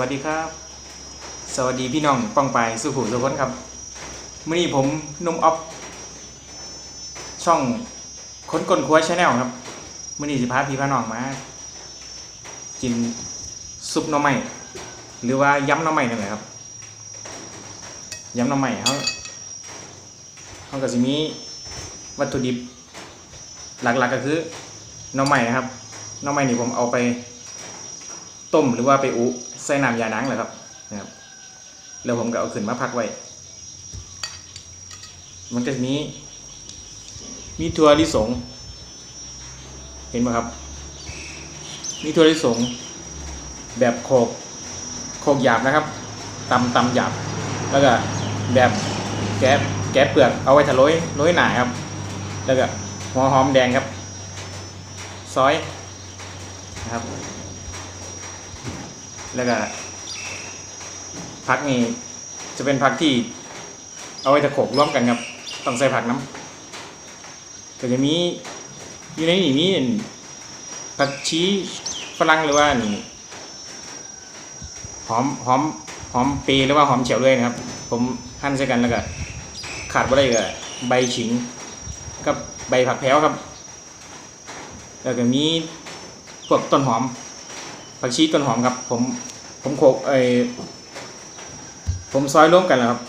วัสดีครับ สวัสดีพี่น้องป้องไปสุขุสุขนครับมื่อนี้ผมนุ่มออฟช่องค้นกลคัวชาแนลครับมื่อนี้สิพาพี่พาน้องมา กินซุปหน่อไม้หรือว่ายำหน่อไม้นั่นแหละครับยำหน่อไม้เขาเขาก็จะมีวัตถุดิบหลักๆก็คือหน่อไม้นะครับหน่อไม้นี่ผมเอาไปต้มหรือว่าไปอุ ใส่น้ำยาหนังเหรอครับนะครับ แล้วผมก็เอาขึ้นมาพักไว้ มันก็จะมีมีถั่วลิสง เห็นไหมครับ มีถั่วลิสง แบบโขกโขกหยาบนะครับตำตำหยาบ แล้วก็แบบแก๊แก๊เปลือกเอาไว้ทะโรยโรยหนาครับ แล้วก็หัวหอมแดงครับ ซอยนะครับ ผักนี่จะเป็นผักที่เอาไว้ตะโขกร่วมกันครับต้องใส่ผักน้ำก็จะมีอยู่ในนี่มีผักชีฝรั่งหรือว่านี่หอมหอมหอมปีหรือว่าหอมเฉียวด้วยนะครับ ผมหั่นใส่กันแล้วก็ขาดบ่ได้ก็ใบฉิงกับใบผักแพ้วครับ แล้วก็มีพวกต้นหอม ผักชีต้นหอมครับ ผมผมโขกไอผมซอยร่วมกันแล้วครับ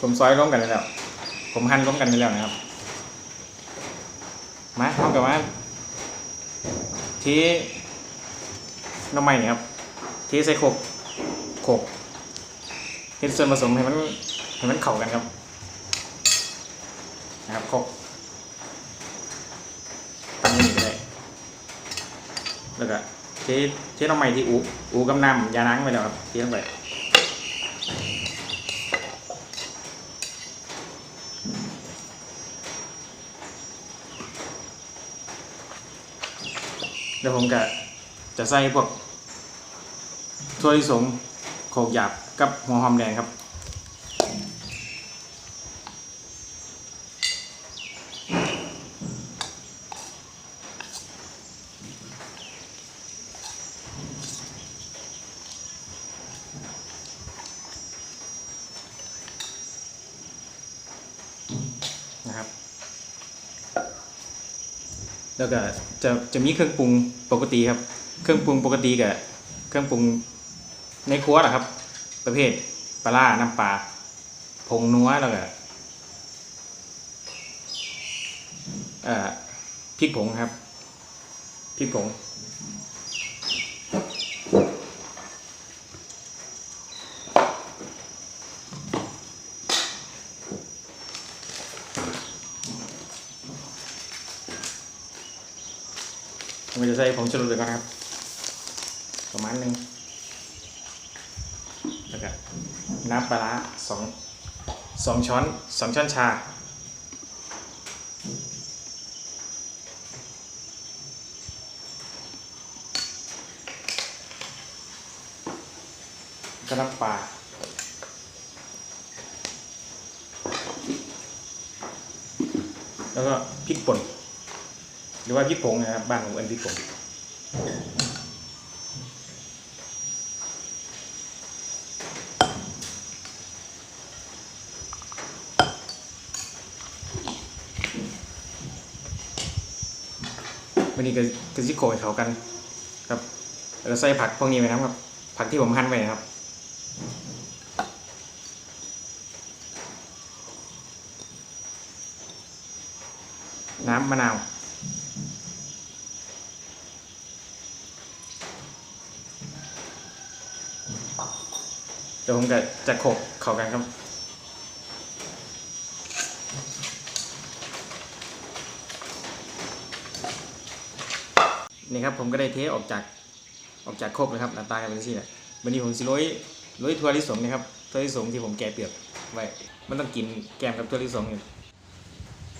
ผมซอยร่วมกันแล้ว ผมหั่นร่วมกันแล้วนะครับ มาเท่ากับว่าที่น้ำม้นี่ครับที่ใส่โขกโขกเฮ็ดส่วนผสมให้มันให้มันเข้ากันครับโขกตั้งไว้นี่ก็ได้ แล้วก็เทเทลงใหม่ที่อูอูกำน้ำยานังไปแล้วครับเทลงไปเดี๋ยวผมก็จะใส่พวกถั่วลิสงโขกหยาบกับหัวหอมแดงครับ แล้วก็จะจะมีเครื่องปรุงปกติครับ เครื่องปรุงปกติกับเครื่องปรุงในครัวนะครับ ประเภทปลาร้าน้ำปลาผงนัวแล้วก็เอ่อพริกผงครับพริกผง ใส่ผงชูรสเลยก่อนครับ ประมาณหนึ่งแล้วก็น้ำปลาสองสองช้อนสองช้อนชา ก็น้ำปลาแล้วก็พริกป่น รือว่าพริกผงนะครับบ้านผมเป็นพริกผงวันนี้ก็ก็สิโขยเขากันครับแล้วใส่ผักพวกนี้ไปนะครับ ผักที่ผมหั่นไว้นะครับน้ำมะนาว ดี๋ยวผมจะจะโขกเข้ากันครับนี่ครับผมก็ได้เทออกจากออกจากโคกนะครับหน้าตาเป็นสิเนี่ยวันนี้ผมสิโรยโรยถั่วลิสงนะครับถั่วลิสงที่ผมแกะเปลือกไว้มันต้องกินแกมกับถั่วลิสงอยู่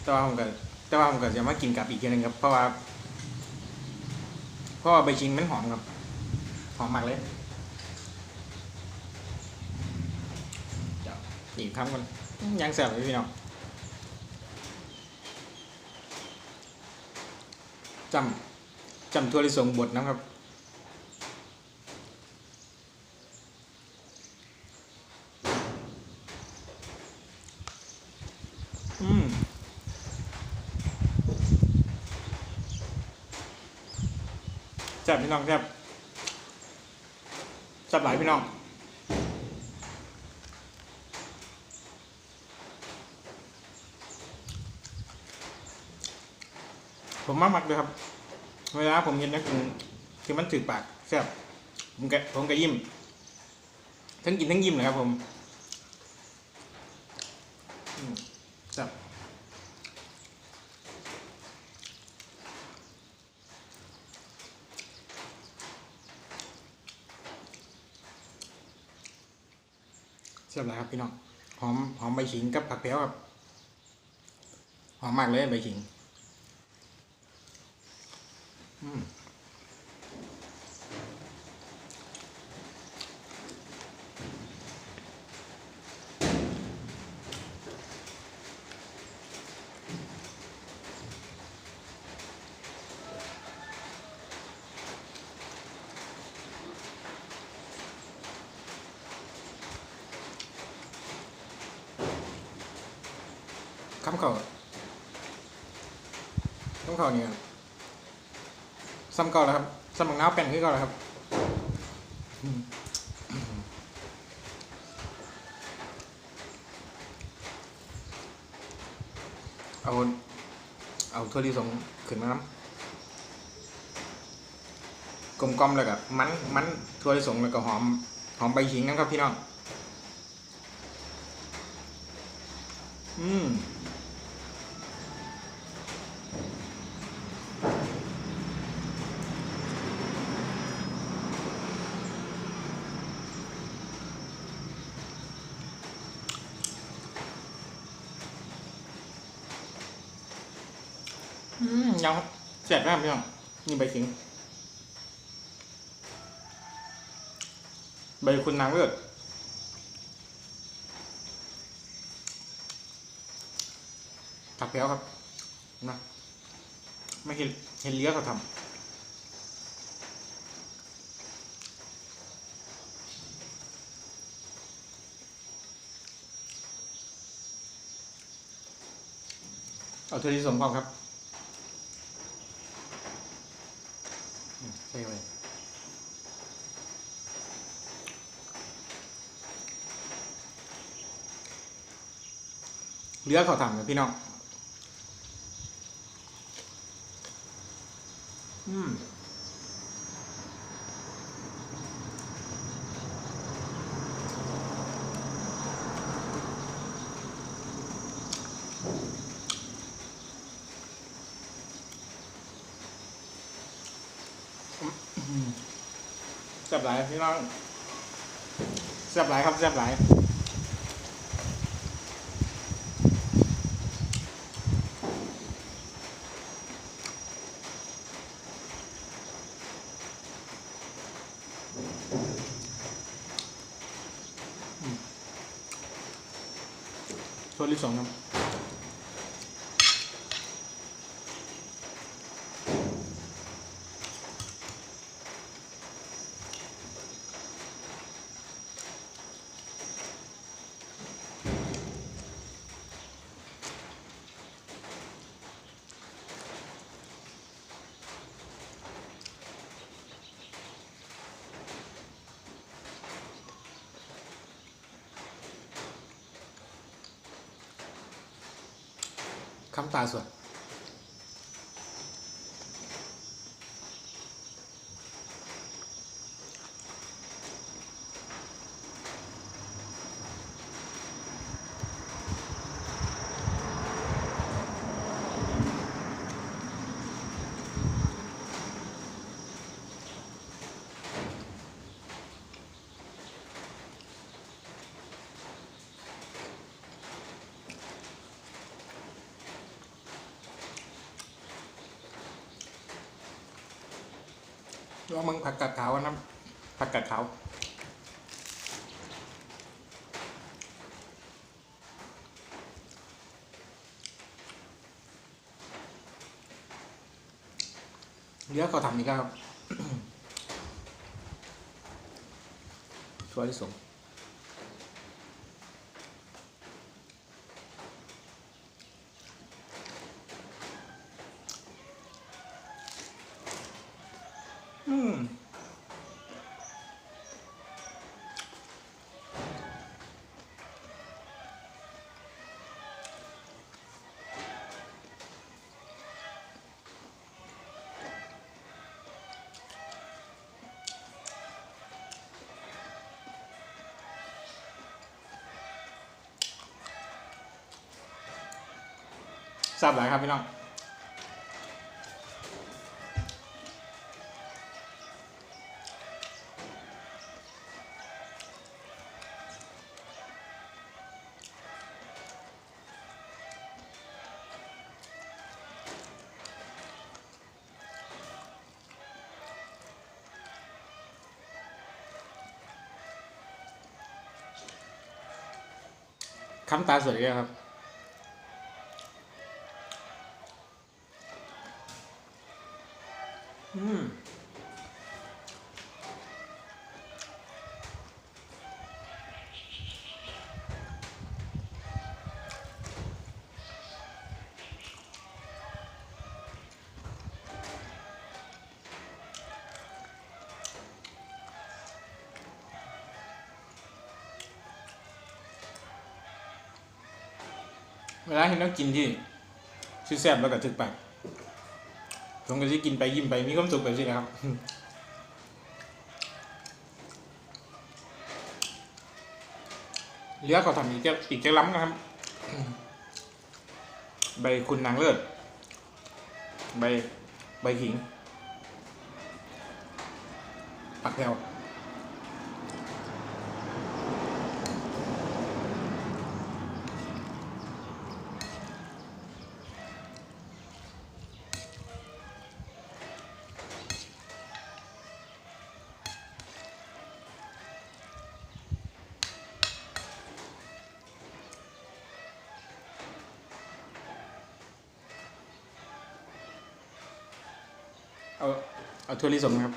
แต่ว่าผมก็แต่ว่าผมก็จะมากินกับอีกทีนึงครับเพราะว่าเพราะว่าใบชิงมันหอมครับหอมมากเลย ปิ่งทั้งมันยังแสบอยู่พี่น้องจำจำทัวร์ลิสงบทนะครับอืมแซ่บพี่น้องแซ่บแซ่บหลายพี่น้อง มากมักเลยครับ เวลาผมเห็นนะคือคือมันถือปากแซ่บผมก็ผมก็ยิ้ม ทั้งกินทั้งยิ้มเลยครับ ผมอืมแซ่บแซ่บเลยครับพี่น้อง หอมหอมใบขิงกับผักแพ้วครับ หอมมากเลยใบขิง เขาคำเขาเนี่ยซ้ำเก่าแล้วครับซ้ำบักน้าวแป้นคือเก่าแล้วครับเอาเอาถั่วลิสงขึ้นมาน้ำกลมๆแล้วกับมันมันถั่วลิสงแล้วก็หอมหอมใบขิงนะครับพี่น้อง อืม อืมยังแสบมากพี่น้องนี่ใบขิง ใบคุณนางเลือดผักแพ้วครับนะไม่เห็นเห็นเลี้ยเขาทำเอาเทอที่สงความครับ อืม ใช่ไหมเลือกเขาทำนะพี่น้อง อืม แซ่บหลายพี่ น้องแซ่บหลายครับแซ่บหลายอืมส่วนที่สองครับ คำตาสวด ลองมึงผักกาดขาวนนะผักกาดขาวเดี๋ยวเขาทำนี่ครับช่วยที่สุดอืม ทราบหลายครับพี่น้องคำตาสวยเลยครับ เวลาเห็นน้องกินที่ชื่อแซ่บแล้วก็ถึกปากผมก็จะกินไปยิ้มไปมีความสุขแบบนี้นะครับเลือเขาทำอีกแค่อีกแค่ล้ำนะครับ ใบคุณนางเลิศใบใบขิง ปักแถว เอาเอาถั่วลิสงนะครับ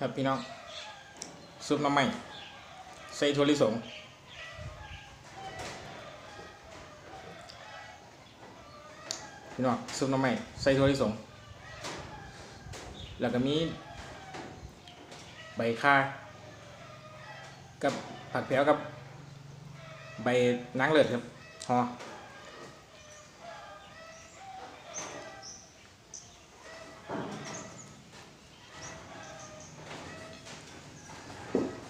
ครับพี่น้องซุปน้ำใหม่ใส่ถั่วลิสงพี่น้องซุปน้ำใหม่ใส่ถั่วลิสงแล้วก็มีใบข่า กับผักแผวกับ ใบนางเลิศครับหอ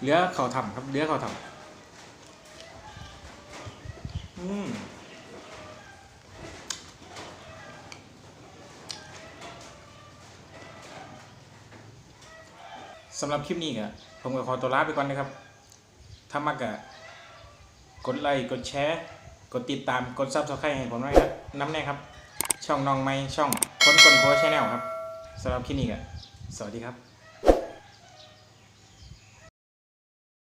เหลือเขาทำครับเหลือเขาทำอืมสำหรับคลิปนี้ก็ผมก็ขอตัวลาไปก่อนนะครับ ถ้ามากะกดไลค์กดแชร์กดติดตามกดซับสไครต์ให้ผมด้วยครับน้ำแน่ครับ ช่องน้องไม้ช่องคนคนโพสชแนลครับสำหรับคลิปนี้ก็สวัสดีครับ